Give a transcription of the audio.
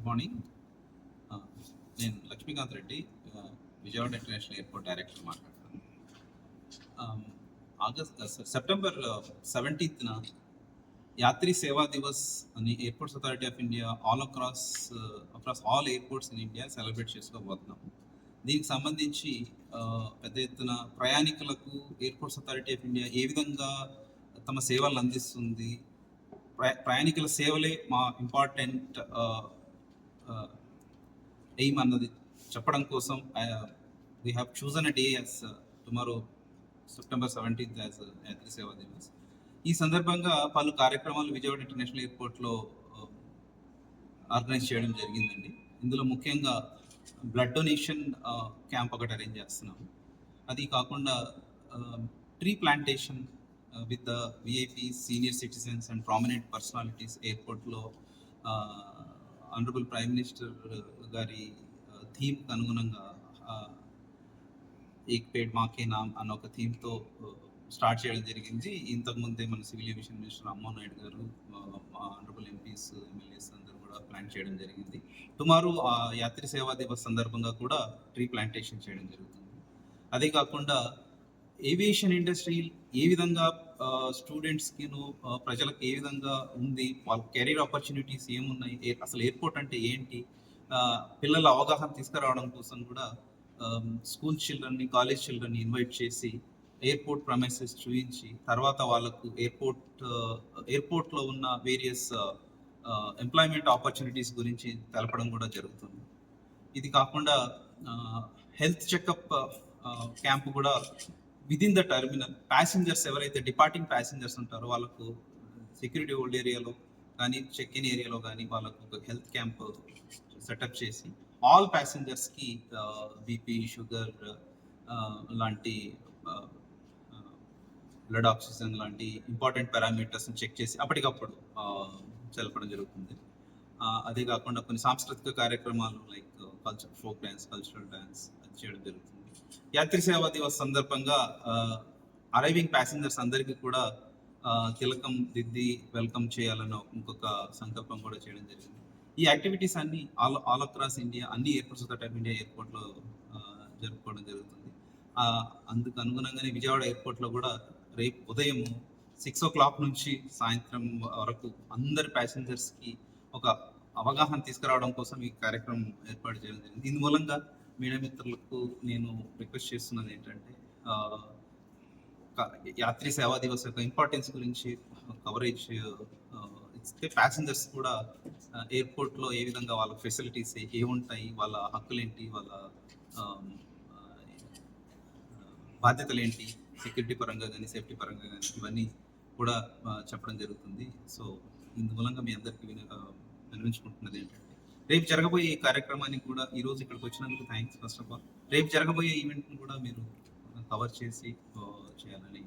Good morning. నేను Lakshmikanth Reddy Vijayawada international airport director మాట్లాడుతున్నాను. August September సెవెంటీన్త్న యాత్రి సేవా దివస్ అని airports authority of India all across across all airports in India celebrate చేసుకోబోతున్నాం. దీనికి సంబంధించి పెద్ద ఎత్తున ప్రయాణికులకు ఎయిర్పోర్ట్స్ అథారిటీ ఆఫ్ ఇండియా ఏ విధంగా తమ సేవలు అందిస్తుంది ప్రయా- ప్రయాణికుల సేవలే మా ఇంపార్టెంట్ ఎయిమ్ అన్నది చెప్పడం కోసం we have chosen a day as tomorrow September seventeenth as Yatri Seva Divas ఈ సందర్భంగా పలు కార్యక్రమాలు విజయవాడ ఇంటర్నేషనల్ ఎయిర్పోర్ట్లో ఆర్గనైజ్ uh, చేయడం జరిగిందండి. ఇందులో ముఖ్యంగా బ్లడ్ డొనేషన్ క్యాంప్ ఒకటి అరేంజ్ చేస్తున్నాము. అది కాకుండా tree plantation with the VIP senior citizens and prominent personalities ఎయిర్పోర్ట్లో ఆనరబుల్ ప్రైమ్ మినిస్టర్ గారి థీమ్కి అనుగుణంగా ఏక్ పేడ్ మాకే నామ్ అన్న ఒక థీమ్తో స్టార్ట్ చేయడం జరిగింది. ఇంతకుముందే మన civil aviation minister Rammohan Naidu garu honourable MPs MLAs అందరూ కూడా ప్లాన్ చేయడం జరిగింది. టుమారో ఆ యాత్రి సేవా దివస్ సందర్భంగా కూడా ట్రీ ప్లాంటేషన్ చేయడం జరుగుతుంది. అదే కాకుండా ఏవియేషన్ ఇండస్ట్రీ ఏ విధంగా స్టూడెంట్స్కి ప్రజలకు ఏ విధంగా ఉంది? వాళ్ళ కెరీర్ ఆపర్చునిటీస్ ఏమున్నాయి? అసలు ఎయిర్పోర్ట్ అంటే ఏంటి? పిల్లల అవగాహన తీసుకురావడం కోసం కూడా స్కూల్ చిల్డ్రన్ని కాలేజ్ చిల్డ్రన్ని ఇన్వైట్ చేసి ఎయిర్పోర్ట్ ప్రమైసెస్ చూపించి తర్వాత వాళ్ళకు ఎయిర్పోర్ట్ ఎయిర్పోర్ట్లో ఉన్న వేరియస్ ఎంప్లాయ్మెంట్ ఆపర్చునిటీస్ గురించి తెలపడం కూడా జరుగుతుంది. ఇది కాకుండా హెల్త్ చెకప్ క్యాంప్ కూడా విదిన్ ద టెర్మినల్ ప్యాసింజర్స్ ఎవరైతే డిపార్టింగ్ ప్యాసింజర్స్ ఉంటారో వాళ్ళకు సెక్యూరిటీ ఓల్డ్ ఏరియాలో కానీ చెక్ ఇన్ ఏరియాలో కానీ వాళ్ళకు ఒక హెల్త్ క్యాంప్ సెటప్ చేసి ఆల్ ప్యాసింజర్స్కి బీపీ షుగర్ లాంటి బ్లడ్ ఆక్సిజన్ లాంటి ఇంపార్టెంట్ పారామీటర్స్ని చెక్ చేసి అప్పటికప్పుడు ఆ, తెలపడం జరుగుతుంది. అదే కాకుండా కొన్ని సాంస్కృతిక కార్యక్రమాలు like culture folk dance cultural dance అది చేయడం జరుగుతుంది. యాత్రి సేవా దివస్ సందర్భంగా అరైవింగ్ ప్యాసింజర్స్ అందరికీ కూడా తిలకం దిద్ది వెల్కమ్ చేయాలన్న ఇంకొక సంకల్పం కూడా చేయడం జరిగింది. ఈ యాక్టివిటీస్ అన్ని ఆల్ ఆల్ అక్రాస్ ఇండియా అన్ని ఎయిర్పోర్ట్స్ ఆఫ్ ఆఫ్ ఇండియా ఎయిర్పోర్ట్లో జరుపుకోవడం జరుగుతుంది. ఆ, అందుకు అనుగుణంగానే విజయవాడ ఎయిర్పోర్ట్లో కూడా రేపు ఉదయం సిక్స్ ఓ క్లాక్ నుంచి సాయంత్రం వరకు అందరి ప్యాసింజర్స్కి ఒక అవగాహన తీసుకురావడం కోసం ఈ కార్యక్రమం ఏర్పాటు చేయడం జరిగింది. దీని మూలంగా మీడియా మిత్రులకు నేను రిక్వెస్ట్ చేస్తున్నది ఏంటంటే యాత్రి సేవా దివస్ యొక్క ఇంపార్టెన్స్ గురించి కవరేజ్ ఇస్తే ప్యాసింజర్స్ కూడా ఎయిర్పోర్ట్లో ఏ విధంగా వాళ్ళ ఫెసిలిటీస్ ఏముంటాయి వాళ్ళ హక్కులేంటి వాళ్ళ బాధ్యతలు ఏంటి సెక్యూరిటీ పరంగా కానీ సేఫ్టీ పరంగా కానీ ఇవన్నీ కూడా చెప్పడం జరుగుతుంది. సో ఇందు మూలంగా మీ అందరికీ విన వినిపించుకుంటున్నది ఏంటంటే రేపు జరగబోయే ఈ కార్యక్రమానికి కూడా ఈ రోజు ఇక్కడికి వచ్చినందుకు థ్యాంక్స్ ఫస్ట్ ఆఫ్ ఆల్ రేపు జరగబోయే ఈవెంట్ని కూడా మీరు కవర్ చేసి చేయాలని